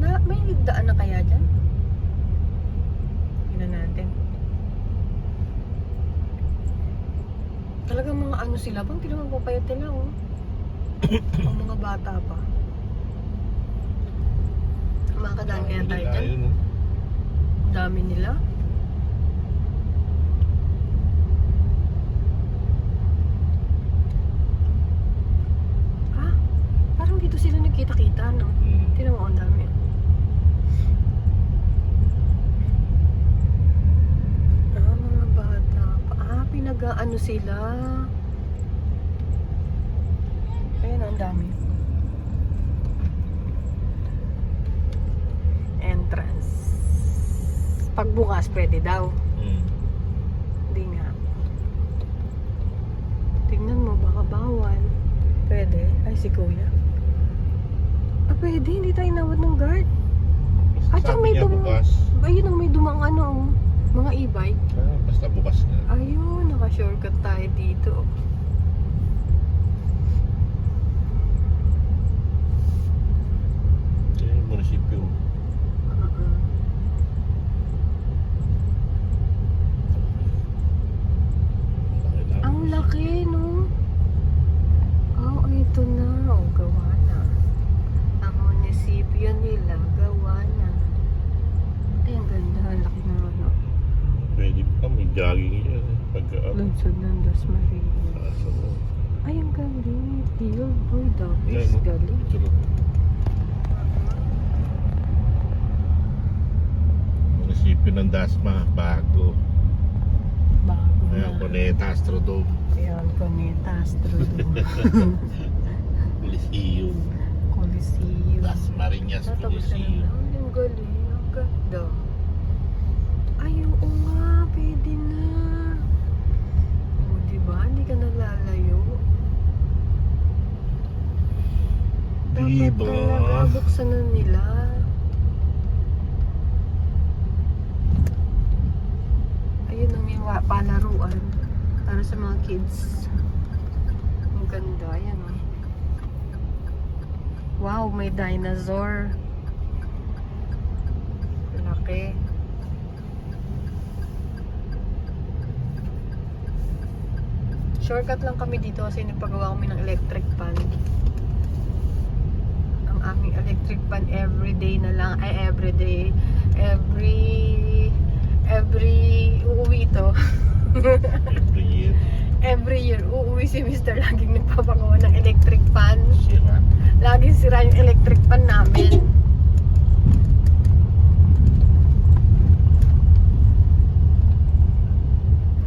Na, may daan na kaya dyan? Tingnan natin. Talagang mga ano sila bang? Mo papayat nila oh. Ang mga bata pa. Makakadaan kaya tayo dyan? Oh. Ang dami nila. Ah, parang dito sila nagkita-kita, no? Mm. Tingnan mo, ang dami. Ah, mga bata. Ah, pinag-ano sila. Ayan, ang dami. Entrance. Pagbukas, pwede daw. Mm. Hindi nga. Tingnan mo, baka bawal. Pwede. Ay, si kuya. Pwede. Hindi tayo nawad ng guard. Tsaka Sabi may niya dum- bukas. Ayun ang may dumang ano, oh. mga e-bike. Ah, basta bukas na. Ayun, naka-shortcut tayo dito. Yan yung munisipyo. Ang laki, no? Oh, ito na. Oh, gawa na. Ang munisipyo nila, gawa na. Ay, ang ganda. Ang laki na, no? Pwede pa, may jogging yan. Pagka, ah, Lunsod ng Dos Marinas. kaso, Ay, ang galing. Boy, yan, Davis. no? Galing. Ito, no? Munisipyo ng Dasma, bago. Bago Ayan, na. Cuneta, Astrodome, Ayan, Coneta, Astrodome, Coliseum, Coliseum. Ka na Coliseum. lang. Ang galing. Ang ganda. Ay, Dapat Diba? talaga buksan na nila. Ayun ang yung palaruan para sa mga kids. Ang ganda. Yan oh. Wow, may dinosaur. Laki. Shortcut lang kami dito kasi nagpagawa kami ng electric pan. Ang aming electric pan everyday na lang, ay everyday, every, every, uuwi ito. Every year, every year, uuwi si Mr. Laging nagpapagawa ng electric pan. sira. Laging sira yung electric pan namin.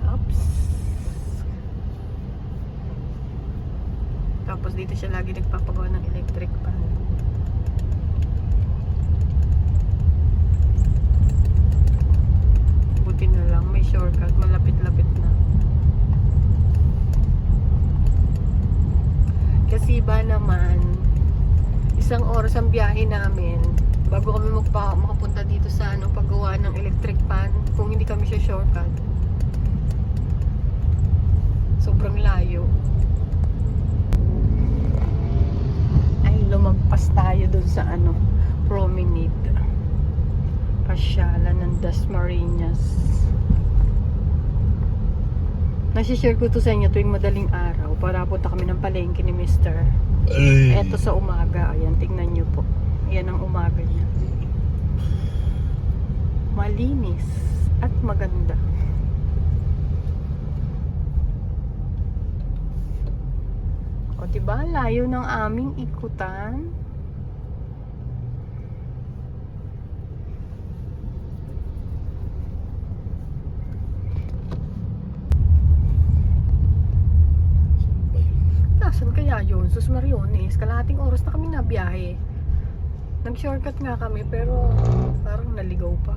Oops. Tapos dito siya lagi nagpapagawa ng electric pan. Buti na lang, may shortcut, malapit-lapit na. Kasi ba naman, isang oras ang biyahe namin bago kami magpa, makapunta dito sa ano, paggawa ng electric pan kung hindi kami siya shortcut. Sobrang layo. Ay, lumagpas tayo dun sa ano, promenade. Pasyalan ng Dasmariñas. Nasishare ko to sa inyo tuwing madaling araw para punta kami ng palengke ni Mr. Eto sa umaga, ayan, tingnan nyo po. Ayan ang umaga niya. Malinis at maganda. O, diba? Layo ng aming ikutan. Nasaan kaya yun? Sus Mariones, kalahating oras na kami nabiyahe. Nag-shortcut nga kami pero parang naligaw pa.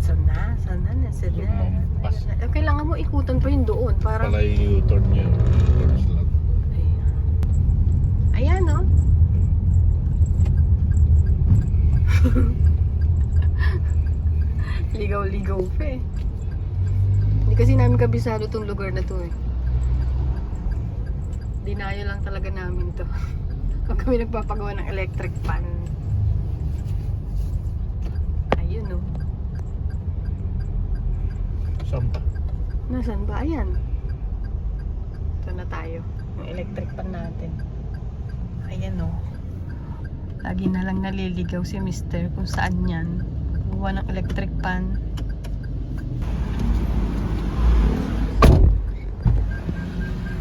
Saan na? Saan na? Nasaan na? Lumampas. Ayan na. Eh, Kailangan mo ikutan pa yun doon. Parang... Pala yung U-turn niya. Ayan. Ayan, oh. Ligaw-ligaw pa eh. Kasi namin kabisado tong lugar na to eh. Dinayo lang talaga namin to. Pag kami nagpapagawa ng electric fan. Ayun oh. Saan ba? Nasaan ba? Ayan. Ito na tayo. Yung electric pan natin. Ayan oh. Lagi na lang naliligaw si mister kung saan yan. Kuha ng electric pan.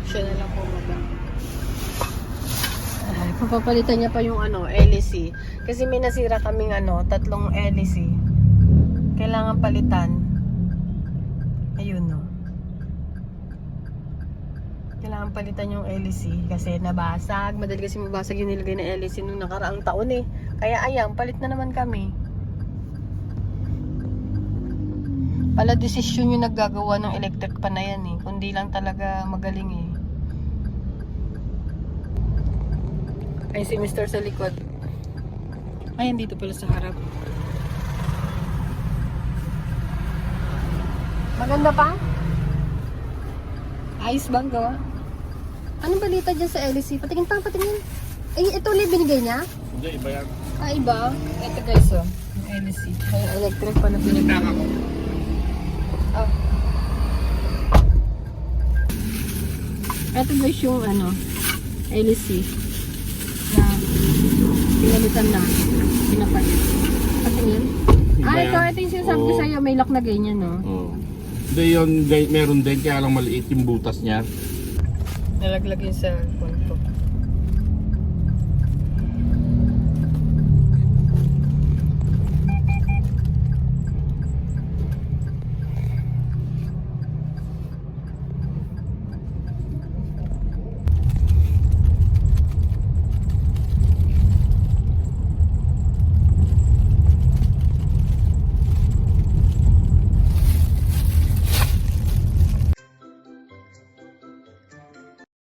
Siya na lang pumunta. Ay, papapalitan niya pa yung ano, LEC. Kasi may nasira kaming ano, tatlong LEC. Kailangan palitan. Ayun no. Kailangan palitan yung LEC kasi nabasag. Madali kasi mabasag yung nilagay na LEC nung nakaraang taon eh. Kaya ayan, palit na naman kami. Pala desisyon yung naggagawa ng electric pa na yan eh. Kundi lang talaga magaling eh. Ay si Mr. sa likod. Ay, dito pala sa harap. Maganda pa? Ayos ba ang gawa? Anong balita dyan sa LEC? Patingin pa, patingin. Ay, ito ulit binigay niya? Hindi, iba yan. Ah, iba? Ito guys, oh. LEC. Ay, electric pa na binigay. Naka ko. Oh. Ito guys yung ano, LEC pinalitan na, pinapalit. Patingin. Ah, ito, ito yung sinasabi ko Oo. sa'yo, may lock na ganyan, no? Oo. Hindi yun, gay- meron din, kaya lang maliit yung butas niya. Nalaglag yun sa